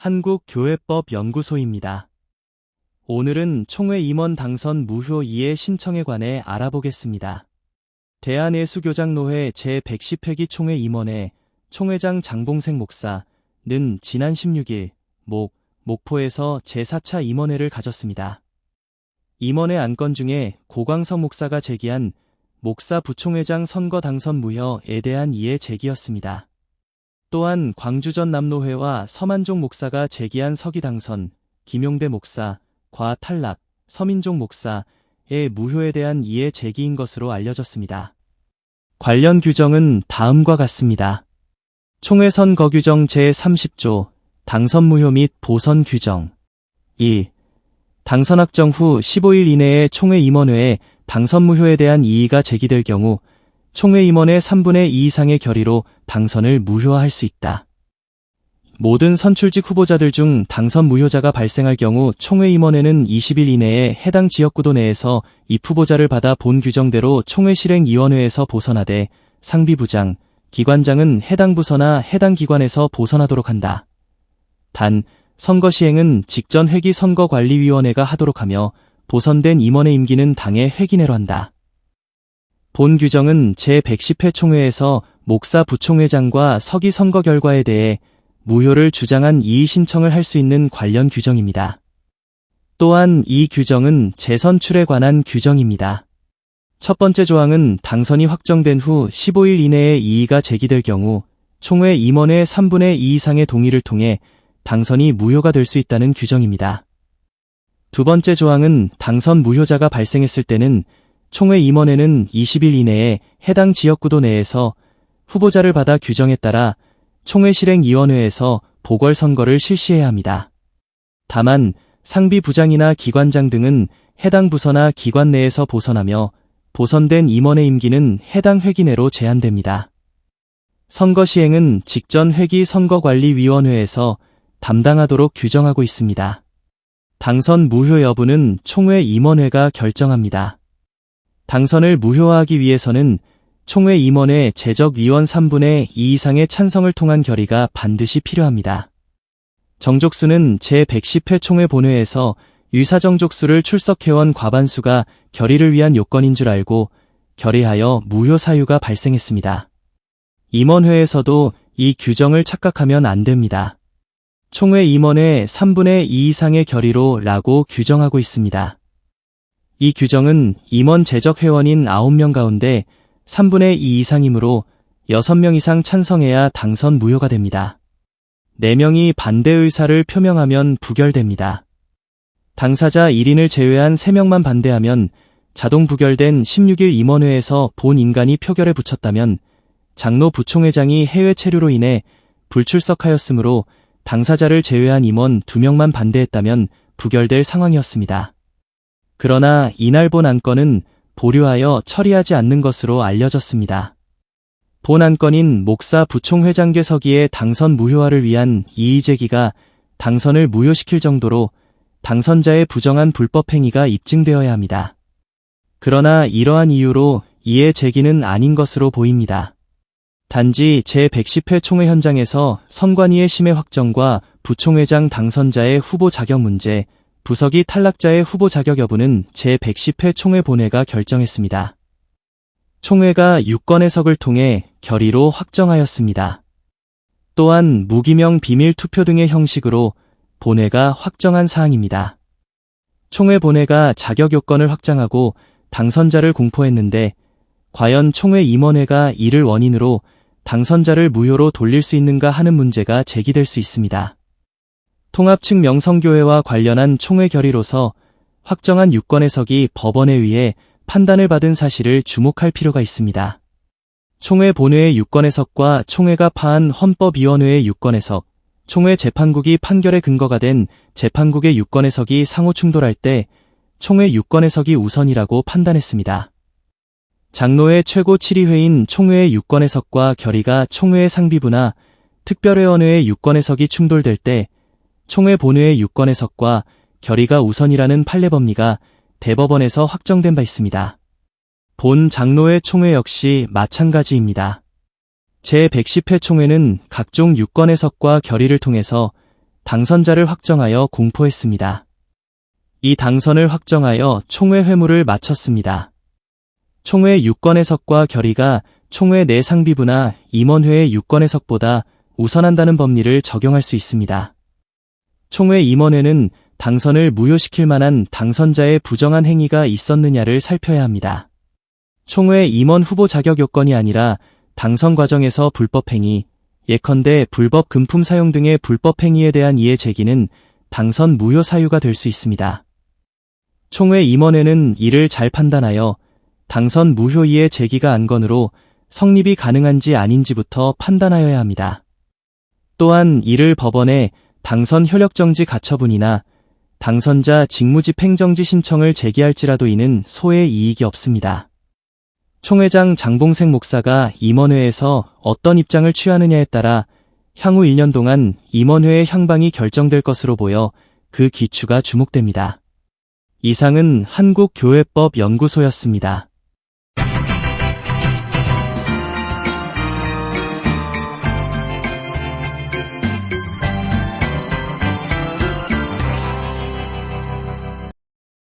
한국교회법연구소입니다. 오늘은 총회 임원 당선 무효 이해 신청에 관해 알아보겠습니다. 대한예수교장노회 제110회기 총회 임원회 총회장 장봉생 목사는 지난 16일 목, 목포에서 제4차 임원회를 가졌습니다. 임원회 안건 중에 고광석 목사가 제기한 목사 부총회장 선거 당선 무효에 대한 이해 제기였습니다. 또한 광주전 남노회와 서만종 목사가 제기한 서기 당선, 김용대 목사, 과 탈락, 서민종 목사의 무효에 대한 이해 제기인 것으로 알려졌습니다. 관련 규정은 다음과 같습니다. 총회 선거 규정 제30조 당선 무효 및 보선 규정 1. 당선 확정 후 15일 이내에 총회 임원회에 당선 무효에 대한 이의가 제기될 경우 총회 임원의 3분의 2 이상의 결의로 당선을 무효화할 수 있다. 모든 선출직 후보자들 중 당선 무효자가 발생할 경우 총회 임원회는 20일 이내에 해당 지역구도 내에서 입 후보자를 받아 본 규정대로 총회 실행위원회에서 보선하되 상비부장, 기관장은 해당 부서나 해당 기관에서 보선하도록 한다. 단, 선거 시행은 직전 회기 선거관리위원회가 하도록 하며 보선된 임원의 임기는 당의 회기 내로 한다. 본 규정은 제110회 총회에서 목사 부총회장과 서기 선거 결과에 대해 무효를 주장한 이의 신청을 할 수 있는 관련 규정입니다. 또한 이 규정은 재선출에 관한 규정입니다. 첫 번째 조항은 당선이 확정된 후 15일 이내에 이의가 제기될 경우 총회 임원의 3분의 2 이상의 동의를 통해 당선이 무효가 될 수 있다는 규정입니다. 두 번째 조항은 당선 무효자가 발생했을 때는 총회 임원회는 20일 이내에 해당 지역구도 내에서 후보자를 받아 규정에 따라 총회 실행위원회에서 보궐선거를 실시해야 합니다. 다만 상비 부장이나 기관장 등은 해당 부서나 기관 내에서 보선하며 보선된 임원의 임기는 해당 회기 내로 제한됩니다. 선거 시행은 직전 회기 선거관리위원회에서 담당하도록 규정하고 있습니다. 당선 무효 여부는 총회 임원회가 결정합니다. 당선을 무효화하기 위해서는 총회 임원회 재적 위원 3분의 2 이상의 찬성을 통한 결의가 반드시 필요합니다. 정족수는 제110회 총회 본회에서 유사정족수를 출석해온 과반수가 결의를 위한 요건인 줄 알고 결의하여 무효 사유가 발생했습니다. 임원회에서도 이 규정을 착각하면 안 됩니다. 총회 임원회 3분의 2 이상의 결의로 라고 규정하고 있습니다. 이 규정은 임원 재적 회원인 9명 가운데 3분의 2 이상이므로 6명 이상 찬성해야 당선 무효가 됩니다. 4명이 반대 의사를 표명하면 부결됩니다. 당사자 1인을 제외한 3명만 반대하면 자동 부결된 16일 임원회에서 본 인간이 표결에 붙였다면 장로 부총회장이 해외 체류로 인해 불출석하였으므로 당사자를 제외한 임원 2명만 반대했다면 부결될 상황이었습니다. 그러나 이날 본 안건은 보류하여 처리하지 않는 것으로 알려졌습니다. 본 안건인 목사 부총회장계 서기의 당선 무효화를 위한 이의제기가 당선을 무효시킬 정도로 당선자의 부정한 불법 행위가 입증되어야 합니다. 그러나 이러한 이유로 이해 제기는 아닌 것으로 보입니다. 단지 제110회 총회 현장에서 선관위의 심해 확정과 부총회장 당선자의 후보 자격 문제, 부석이 탈락자의 후보 자격 여부는 제110회 총회 본회가 결정했습니다. 총회가 유권해석을 통해 결의로 확정하였습니다. 또한 무기명 비밀 투표 등의 형식으로 본회가 확정한 사항입니다. 총회 본회가 자격 요건을 확장하고 당선자를 공포했는데 과연 총회 임원회가 이를 원인으로 당선자를 무효로 돌릴 수 있는가 하는 문제가 제기될 수 있습니다. 통합 측 명성교회와 관련한 총회 결의로서 확정한 유권 해석이 법원에 의해 판단을 받은 사실을 주목할 필요가 있습니다. 총회 본회의 유권 해석과 총회가 파한 헌법위원회의 유권 해석, 총회 재판국이 판결의 근거가 된 재판국의 유권 해석이 상호 충돌할 때 총회 유권 해석이 우선이라고 판단했습니다. 장로회 최고 7위회인 총회의 유권 해석과 결의가 총회의 상비부나 특별회원회의 유권 해석이 충돌될 때 총회 본회의 유권 해석과 결의가 우선이라는 판례 법리가 대법원에서 확정된 바 있습니다. 본 장로회 총회 역시 마찬가지입니다. 제110회 총회는 각종 유권 해석과 결의를 통해서 당선자를 확정하여 공포했습니다. 이 당선을 확정하여 총회 회무를 마쳤습니다. 총회 유권 해석과 결의가 총회 내 상비부나 임원회의 유권 해석보다 우선한다는 법리를 적용할 수 있습니다. 총회 임원회는 당선을 무효시킬 만한 당선자의 부정한 행위가 있었느냐를 살펴야 합니다. 총회 임원 후보 자격 요건이 아니라 당선 과정에서 불법 행위, 예컨대 불법 금품 사용 등의 불법 행위에 대한 이해 제기는 당선 무효 사유가 될 수 있습니다. 총회 임원회는 이를 잘 판단하여 당선 무효 이해 제기가 안건으로 성립이 가능한지 아닌지부터 판단하여야 합니다. 또한 이를 법원에 당선 효력정지 가처분이나 당선자 직무집행정지 신청을 제기할지라도 이는 소의 이익이 없습니다. 총회장 장봉생 목사가 임원회에서 어떤 입장을 취하느냐에 따라 향후 1년 동안 임원회의 향방이 결정될 것으로 보여 그 기추가 주목됩니다. 이상은 한국교회법 연구소였습니다.